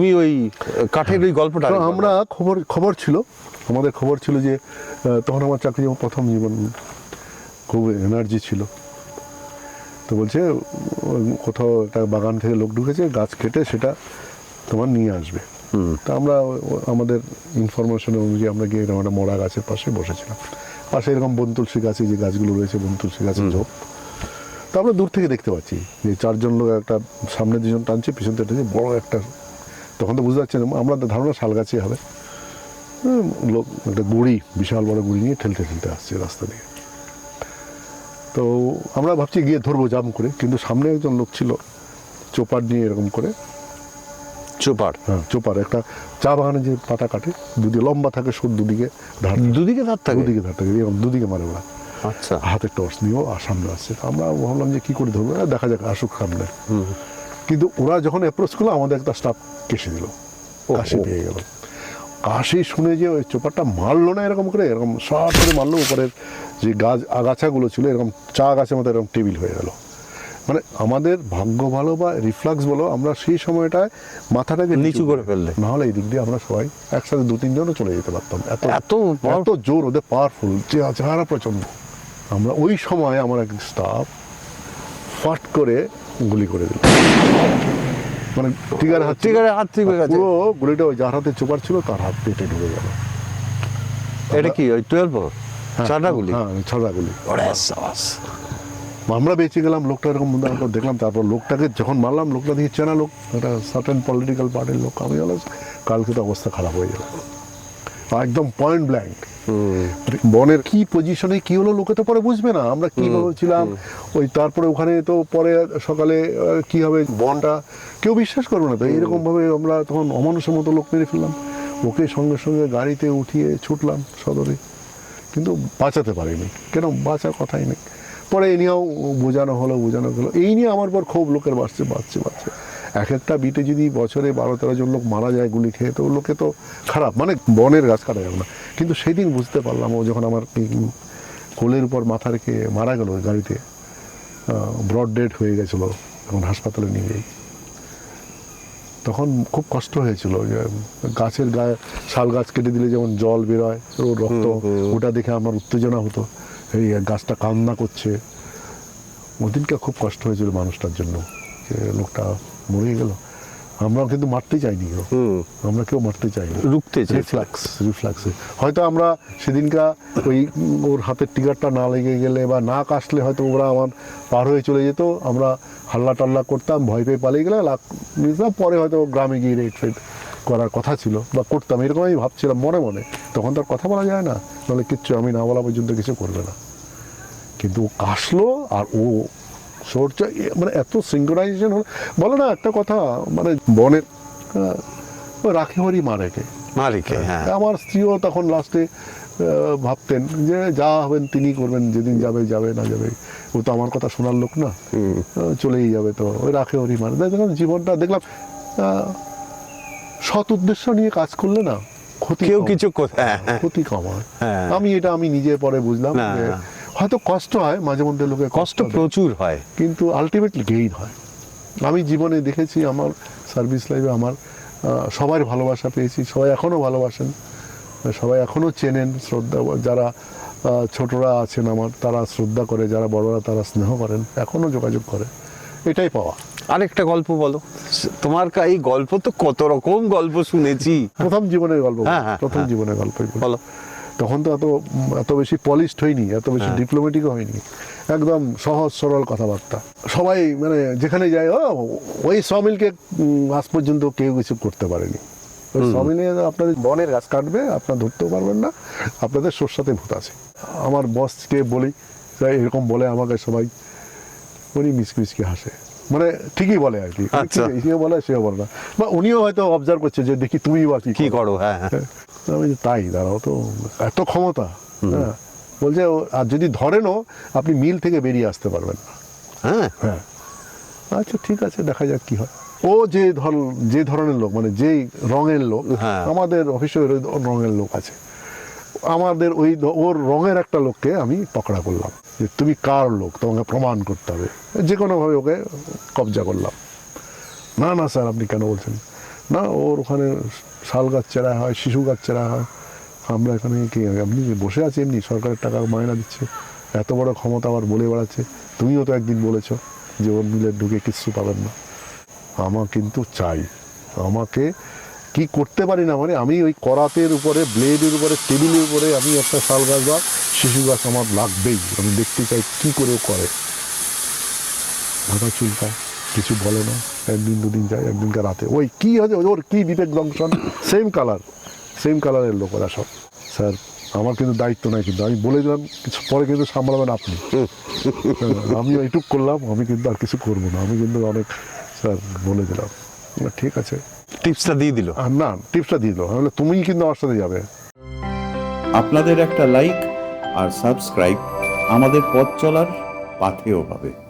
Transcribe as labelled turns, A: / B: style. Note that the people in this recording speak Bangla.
A: তুমি ওই কাঠের ওই গল্পটা
B: আমরা খবর খবর ছিল আমাদের খবর ছিল যে তখন আমার চাকরি প্রথম জীবন খুব এনার্জি ছিল। তো বলছে কোথাও একটা বাগান থেকে লোক ঢুকেছে গাছ কেটে সেটা তোমার নিয়ে আসবে। তা আমরা আমাদের ইনফরমেশন অনুযায়ী আমরা গিয়ে এরকম একটা মরা গাছের পাশে বসেছিলাম। পাশে এরকম বন তুলসী গাছে যে গাছগুলো রয়েছে বন তুলসী গাছের ঝোপ। তো আমরা দূর থেকে দেখতে পাচ্ছি যে চারজন লোক একটা সামনে দুজন টানছে পিছন থেকে বড় একটা তখন তো বুঝতে পারছি না আমরা তো ধারণা শাল গাছই হবে লোক একটা গুড়ি বিশাল বড় গুড়ি নিয়ে ঠেলতে ঠেলতে আসছে রাস্তা দিয়ে। তো আমরা ভাবছি গিয়ে ধরবো জাম করে কিন্তু সামনে একজন লোক ছিল চোপার নিয়ে এরকম করে।
A: চোপার
B: হ্যাঁ চোপার একটা চা বাগানে যে পাতা কাটে দুদিকে লম্বা থাকে সুর দুদিকে ধার
A: দুদিকে ধার থাকে?
B: দুদিকে ধার থাকে এরকম দুদিকে মারে ওরা।
A: আচ্ছা।
B: হাতে টর্চ নিয়েও আর সামনে আসছে। আমরা ভাবলাম যে কি করে ধরবো দেখা যাক আসুক সামনে। কিন্তু ওরা যখন অ্যাপ্রোচ করল আমাদের একটা স্টাফ কেসে দিল। কাশি পেয়ে গেল। কাশি শুনে যে ওই চোপারটা মারলো না এরকম করে এরকম শর্ট করে মারলো উপরের যে গাছ আগাছাগুলো ছিল এরকম চা গাছের মতো এরকম টেবিল হয়ে গেল। মানে আমাদের ভাগ্য ভালো বা রিফ্লাক্স বলো আমরা সেই সময়টায় মাথাটাকে
A: নিচু করে ফেললে।
B: না হলে এই দিক দিয়ে আমরা সবাই একসাথে দু তিনজনও চলে যেতে পারতাম। এত
A: এত
B: এত জোর ওদের পাওয়ারফুল যে চেহারা প্রচণ্ড আমরা ওই সময় আমার এক স্টাফ ফাট করে গুলি করে দিল। মানে টিগার হাত
A: টিগারের হাত থেকে গেছে।
B: পুরো গুলিটা ওই যার হাতে চোপার ছিল তার হাত পেটে ঢুকে গেল।
A: এটা কি ওই টুয়েলভ চারটা গুলি?
B: হ্যাঁ ছড়া গুলি। আমরা বেঁচে গেলাম লোকটা এরকম দেখলাম তারপর লোকটাকে যখন মারলাম লোকটা দিয়ে চেনা লোক একটা সার্টেন পলিটিক্যাল পার্টির লোক আমি কালকে তো অবস্থা খারাপ হয়ে যাবে। একদম পয়েন্ট ব্ল্যাঙ্ক বনের কি পজিশনে কি হলো লোকে তো পরে বুঝবে না। আমরা কি ছিলাম ওই তারপরে ওখানে তো পরে সকালে কি হবে বনটা কেউ বিশ্বাস করবে না। তো এইরকম ভাবে আমরা তখন অমানুষের মতো লোক মেরে ফেললাম। ওকে সঙ্গে সঙ্গে গাড়িতে উঠিয়ে ছুটলাম সদরে। কিন্তু বাঁচাতে পারিনি। কেন? বাঁচার কথাই নেই। পরে এ নিয়েও বোঝানো হলো বোঝানো হলো এই নিয়ে আমার পর খুব লোকের বাঁচছে বাঁচছে বাঁচছে এক একটা বিটে যদি বছরে বারো তেরো জন লোক মারা যায় গুলি খেয়ে তো লোকে তো খারাপ। মানে বনের গাছ কাটা যাবে না। কিন্তু সেদিন বুঝতে পারলাম ও যখন আমার কোলের উপর মাথা রেখে মারা গেল গাড়িতে ব্রড ডেড হয়ে গেছিল এখন হাসপাতালে নিয়ে যাই। তখন খুব কষ্ট হয়েছিল যে গাছের গায়ে শাল গাছ কেটে দিলে যেমন জল বেরোয় ওর রক্ত ওটা দেখে আমার উত্তেজনা হতো এই গাছটা কান্না করছে। ওদিনকে খুব কষ্ট হয়েছিল মানুষটার জন্য যে লোকটা মরে গেল। আমরা কিন্তু মারতে চাইনি কেউ। আমরা কেউ মারতে চাইনি।
A: রুখতে চাই।
B: রিফ্লাক্স রিফ্লাক্সে হয়তো আমরা সেদিনকা ওই ওর হাতের টিকারটা না লেগে গেলে বা না কাশলে হয়তো ওরা আমার পার হয়ে চলে যেত। আমরা হাল্লা টাল্লা করতাম ভয় পেয়ে পালিয়ে গেলে পরে হয়তো গ্রামে গিয়ে রেড ফেড করার কথা ছিল বা করতাম। এরকম আমি ভাবছিলাম মনে মনে। তখন তো আর কথা বলা যায় না। নাহলে কিচ্ছু আমি না বলা পর্যন্ত কিছু করবে না। কিন্তু ও কাশলো আর ও মানে এত হলো। বলে না একটা কথা মানে বনের রাখেবারই মারেকে
A: মালিকে। হ্যাঁ।
B: আমার স্ত্রীও তখন লাস্টে ভাবতেন যে যা হবেন তিনি করবেন যেদিন যাবে যাবে না যাবে। ও তো আমার কথা শোনার লোক না। চলেই যাবে তো ওই রাখে ওরই মানে দেখলাম জীবনটা দেখলাম সৎ উদ্দেশ্য নিয়ে কাজ করলে না ক্ষতি
A: কেউ কিছু হ্যাঁ, হ্যাঁ।
B: ক্ষতি কম হয়।
A: হ্যাঁ।
B: আমি এটা আমি নিজে পরে বুঝলাম যে। হয়তো কষ্ট হয় মাঝে মধ্যে লোকে
A: কষ্ট প্রচুর হয়।
B: কিন্তু আলটিমেটলি গেইন হয়। আমি জীবনে দেখেছি আমার সার্ভিস লাইফে আমার সবার ভালোবাসা পেয়েছি সবাই এখনও ভালোবাসেন সবাই এখনও চেনেন শ্রদ্ধা যারা ছোটরা আছেন আমার তারা শ্রদ্ধা করে যারা বড়রা তারা স্নেহ করেন এখনও যোগাযোগ করে। এটাই পাওয়া।
A: আরেকটা গল্প বলো। তোমার এই গল্প তো কত রকম গল্প শুনেছি।
B: প্রথম জীবনের গল্প
A: হ্যাঁ, হ্যাঁ,
B: প্রথম
A: হ্যাঁ।
B: জীবনের গল্পই বলি। তখন তো এত এত বেশি পলিশড হয়নি এত বেশি
A: হ্যাঁ।
B: ডিপ্লোমেটিকও হয়নি। একদম সহজ সরল কথাবার্তা। সবাই মানে যেখানে যায় ও ওই সমিলকে আজ পর্যন্ত কেউ কিছু করতে পারেনি। সমিলে আপনাদের বনের গাছ কাটবে আপনার ধরতেও পারবেন না আপনাদের সরষাতে ভূত আছে। আমার বসকে বলি এরকম বলে আমাকে সবাই উনি মিসকি মিসকি হাসে। মানে ঠিকই বলে আর কি।
A: আচ্ছা।
B: সেও বলে সেও বলে না। বা উনিও হয়তো অবজার্ভ করছে যে দেখি তুমি বা
A: কি করো? হ্যাঁ হ্যাঁ।
B: হ্যাঁ। আমি তাই দাঁড়াও তো। এত ক্ষমতা হ্যাঁ। বলছে আর যদি ধরেনও আপনি মিল থেকে বেরিয়ে আসতে পারবেন না।
A: হ্যাঁ?
B: হ্যাঁ। আচ্ছা ঠিক আছে দেখা যাক কি হয়। ও যে ধর যে ধরনের লোক মানে যেই রঙের লোক
A: হ্যাঁ।
B: আমাদের অফিসে ওই রঙের লোক আছে। আমাদের ওই ওর রঙের একটা লোককে আমি পকড়া করলাম। যে তুমি কার লোক? তোমাকে প্রমাণ করতে হবে। যে কোনোভাবে ওকে কবজা করলাম। না না স্যার আপনি কেন বলছেন? না, ওর ওখানে শাল গাছ চেরা হয়, শিশু গাছ চেরা হয়। আমরা এখানে কি আপনি বসে আছি, এমনি সরকারের টাকা মায়না দিচ্ছে। এত বড় ক্ষমতা আবার বলে বেড়াচ্ছে। তুমিও তো একদিন বলেছ যে ওর মিলে ঢুকে কিচ্ছু পাবেন না। আমার কিন্তু চাই। আমাকে কি করতে পারি না মানে আমি ওই করাতের উপরে, ব্লেডের উপরে, টেবিলের উপরে আমি একটা শাল গাছ বা শিশু গাছ আমার লাগবেই। আমি দেখতে চাই কি করে করে। মাথা চুলকায়। কিছু বলে না। একদিন দুদিন যায় একদিনকে রাতে। ওই কি হয়েছে? ওর কি বিবেক দংশন? সেম কালার সেম কালারের লোক ওরা সব। স্যার আমার কিন্তু দায়িত্ব নাই কিন্তু। আমি বলে দিলাম কিছু পরে কিন্তু সামলাবেন আপনি। আমি এইটুক করলাম আমি কিন্তু আর কিছু করব না। আমি কিন্তু অনেক স্যার বলে দিলাম। ঠিক আছে।
A: টিপসটা দিয়ে দিল।
B: আর না টিপসটা দিয়ে দিল। বললাম, তুমিই কিন্তু আমার সাথে যাবে।
C: আপনাদের একটা লাইক আর সাবস্ক্রাইব আমাদের পথ চলার পাথেয় হবে।